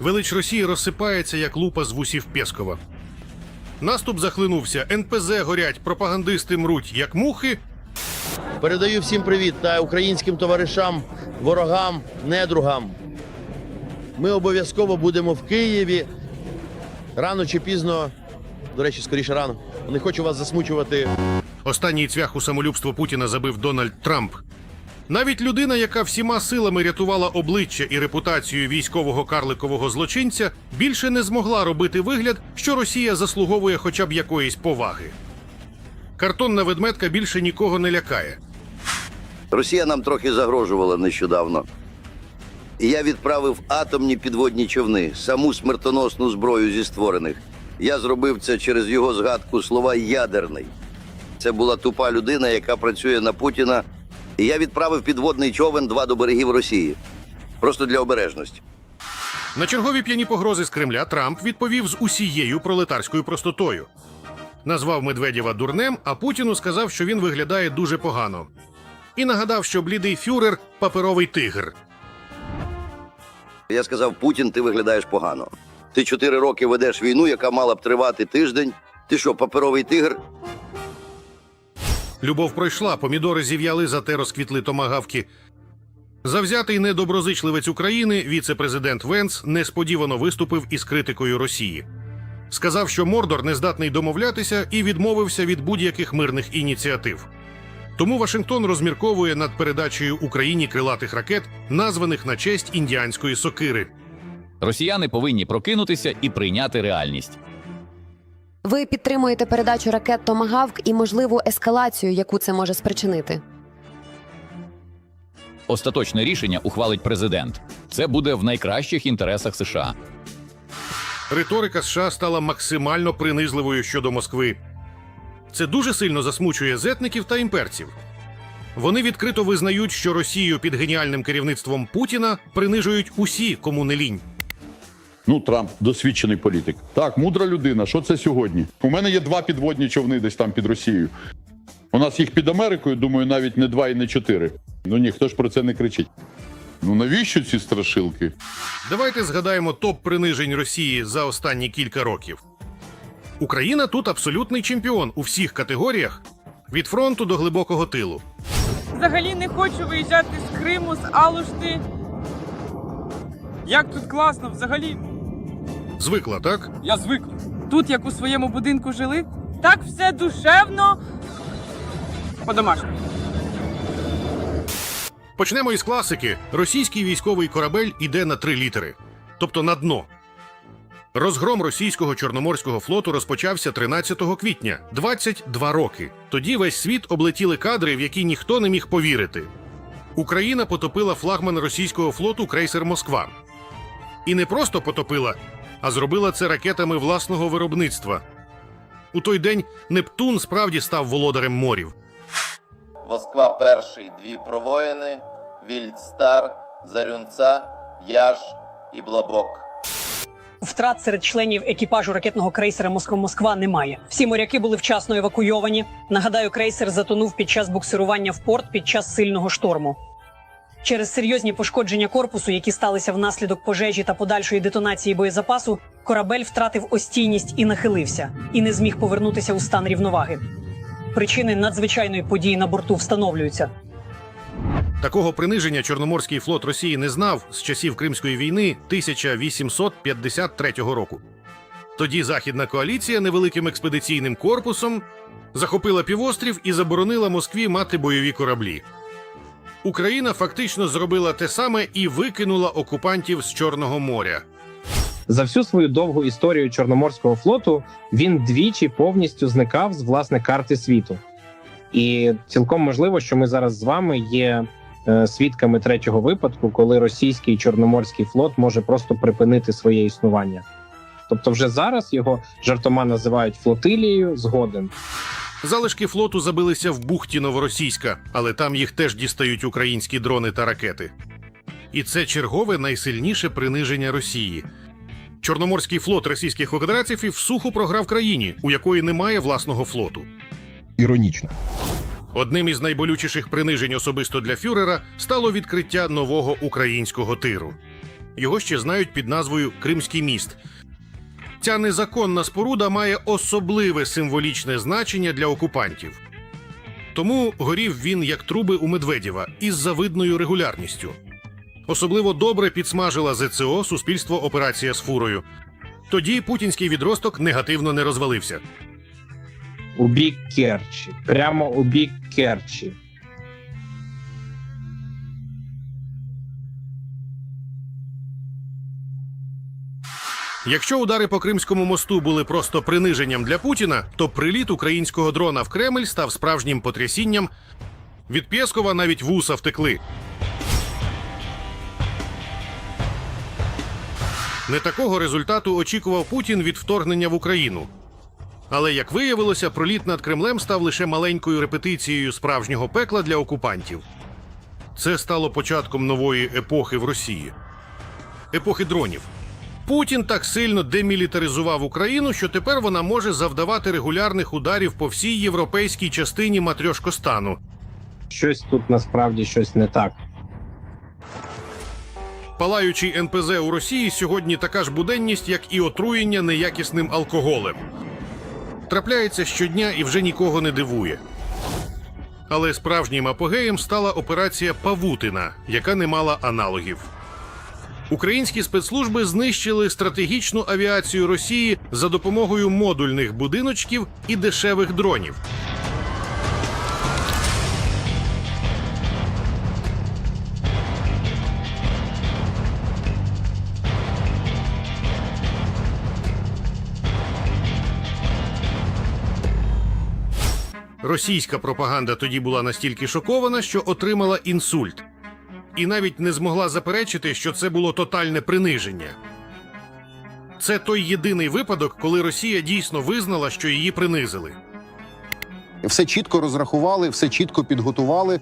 Велич Росії розсипається, як лупа з вусів Пєскова. Наступ захлинувся, НПЗ горять, пропагандисти мруть, як мухи, Передаю всім привіт та українським товаришам, ворогам, недругам. Ми обов'язково будемо в Києві. Рано чи пізно, до речі, скоріше рано. Не хочу вас засмучувати. Останній цвях у самолюбство Путіна забив Дональд Трамп. Навіть людина, яка всіма силами рятувала обличчя і репутацію військового карликового злочинця, більше не змогла робити вигляд, що Росія заслуговує хоча б якоїсь поваги. Картонна ведмедка більше нікого не лякає. Росія нам трохи загрожувала нещодавно. Я відправив атомні підводні човни, саму смертоносну зброю зі створених. Я зробив це через його згадку слова ядерний. Це була тупа людина, яка працює на Путіна. І я відправив підводний човен два до берегів Росії. Просто для обережності. На чергові п'яні погрози з Кремля Трамп відповів з усією пролетарською простотою. Назвав Медведєва дурнем, а Путіну сказав, що він виглядає дуже погано. І нагадав, що блідий фюрер паперовий тигр. Я сказав: Путін, ти виглядаєш погано. Ти чотири роки ведеш війну, яка мала б тривати тиждень. Ти що, паперовий тигр? Любов пройшла, помідори зів'яли, зате розквітли томагавки. Завзятий недоброзичливець України, віце-президент Венц несподівано виступив із критикою Росії. Сказав, що Мордор не здатний домовлятися і відмовився від будь-яких мирних ініціатив. Тому Вашингтон розмірковує над передачею Україні крилатих ракет, названих на честь індіанської сокири. Росіяни повинні прокинутися і прийняти реальність. Ви підтримуєте передачу ракет Томагавк і можливу ескалацію, яку це може спричинити. Остаточне рішення ухвалить президент. Це буде в найкращих інтересах США. Риторика США стала максимально принизливою щодо Москви. Це дуже сильно засмучує зетників та імперців. Вони відкрито визнають, що Росію під геніальним керівництвом Путіна принижують усі, кому не лінь. Ну, Трамп досвідчений політик. Так, мудра людина. Що це сьогодні? У мене є два підводні човни десь там під Росією. У нас їх під Америкою, думаю, навіть не два і не чотири. Ну ніхто ж про це не кричить. Ну навіщо ці страшилки? Давайте згадаємо топ принижень Росії за останні кілька років. Україна тут абсолютний чемпіон у всіх категоріях від фронту до глибокого тилу. Взагалі не хочу виїжджати з Криму, з Алушти. Як тут класно, взагалі. Звикла, так? Я звик. Тут, як у своєму будинку жили, так все душевно. По-домашньому. Почнемо із класики. Російський військовий корабель іде на три літери, тобто на дно. Розгром російського чорноморського флоту розпочався 13 квітня, 22 роки. Тоді весь світ облетіли кадри, в які ніхто не міг повірити. Україна потопила флагман російського флоту крейсер Москва. І не просто потопила, а зробила це ракетами власного виробництва. У той день Нептун справді став володарем морів. Москва перший дві провоїни, Вільдстар, Зарюнца, Яж і Блабок. Втрат серед членів екіпажу ракетного крейсера Москва-Москва немає. Всі моряки були вчасно евакуйовані. Нагадаю, крейсер затонув під час буксирування в порт під час сильного шторму. Через серйозні пошкодження корпусу, які сталися внаслідок пожежі та подальшої детонації боєзапасу, корабель втратив остійність і нахилився, і не зміг повернутися у стан рівноваги. Причини надзвичайної події на борту встановлюються. Такого приниження Чорноморський флот Росії не знав з часів Кримської війни 1853 року. Тоді Західна коаліція невеликим експедиційним корпусом захопила півострів і заборонила Москві мати бойові кораблі. Україна фактично зробила те саме і викинула окупантів з Чорного моря. За всю свою довгу історію Чорноморського флоту він двічі повністю зникав з власне карти світу. І цілком можливо, що ми зараз з вами є е, свідками третього випадку, коли російський чорноморський флот може просто припинити своє існування. Тобто, вже зараз його жартома називають флотилією згоден. Залишки флоту забилися в бухті Новоросійська, але там їх теж дістають українські дрони та ракети. І це чергове найсильніше приниження Росії. Чорноморський флот російських федерацій всуху програв країні, у якої немає власного флоту. Іронічно. Одним із найболючіших принижень особисто для фюрера стало відкриття нового українського тиру. Його ще знають під назвою Кримський міст. Ця незаконна споруда має особливе символічне значення для окупантів. Тому горів він як труби у Медведєва із завидною регулярністю. Особливо добре підсмажила ЗЦО суспільство операція з фурою. Тоді путінський відросток негативно не розвалився. У бік Керчі. Прямо у бік Керчі. Якщо удари по Кримському мосту були просто приниженням для Путіна, то приліт українського дрона в Кремль став справжнім потрясінням. Від Пєскова навіть вуса втекли. Не такого результату очікував Путін від вторгнення в Україну. Але як виявилося, проліт над Кремлем став лише маленькою репетицією справжнього пекла для окупантів. Це стало початком нової епохи в Росії епохи дронів. Путін так сильно демілітаризував Україну, що тепер вона може завдавати регулярних ударів по всій європейській частині матрьошкостану. Щось тут насправді щось не так. Палаючий НПЗ у Росії сьогодні така ж буденність, як і отруєння неякісним алкоголем. Трапляється щодня і вже нікого не дивує. Але справжнім апогеєм стала операція Павутина, яка не мала аналогів. Українські спецслужби знищили стратегічну авіацію Росії за допомогою модульних будиночків і дешевих дронів. Російська пропаганда тоді була настільки шокована, що отримала інсульт, і навіть не змогла заперечити, що це було тотальне приниження. Це той єдиний випадок, коли Росія дійсно визнала, що її принизили. все чітко розрахували, все чітко підготували.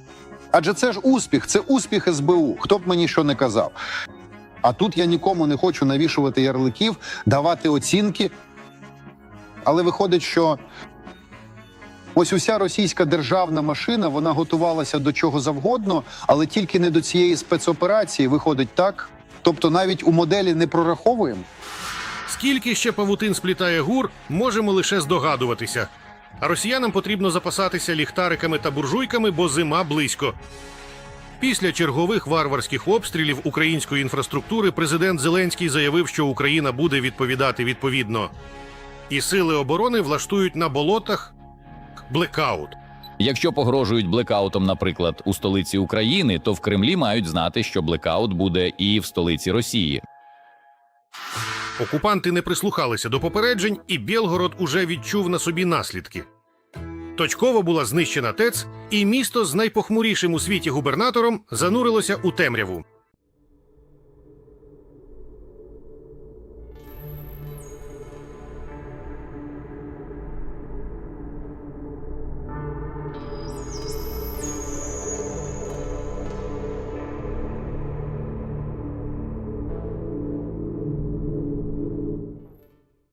Адже це ж успіх, це успіх СБУ. Хто б мені що не казав. А тут я нікому не хочу навішувати ярликів, давати оцінки. Але виходить, що ось уся російська державна машина вона готувалася до чого завгодно, але тільки не до цієї спецоперації. Виходить так. Тобто навіть у моделі не прораховуємо. Скільки ще павутин сплітає гур, можемо лише здогадуватися. А росіянам потрібно запасатися ліхтариками та буржуйками, бо зима близько. Після чергових варварських обстрілів української інфраструктури президент Зеленський заявив, що Україна буде відповідати відповідно. І сили оборони влаштують на болотах блекаут. Якщо погрожують блекаутом, наприклад, у столиці України, то в Кремлі мають знати, що блекаут буде і в столиці Росії. Окупанти не прислухалися до попереджень, і Білгород уже відчув на собі наслідки. Точково була знищена ТЕЦ, і місто з найпохмурішим у світі губернатором занурилося у темряву.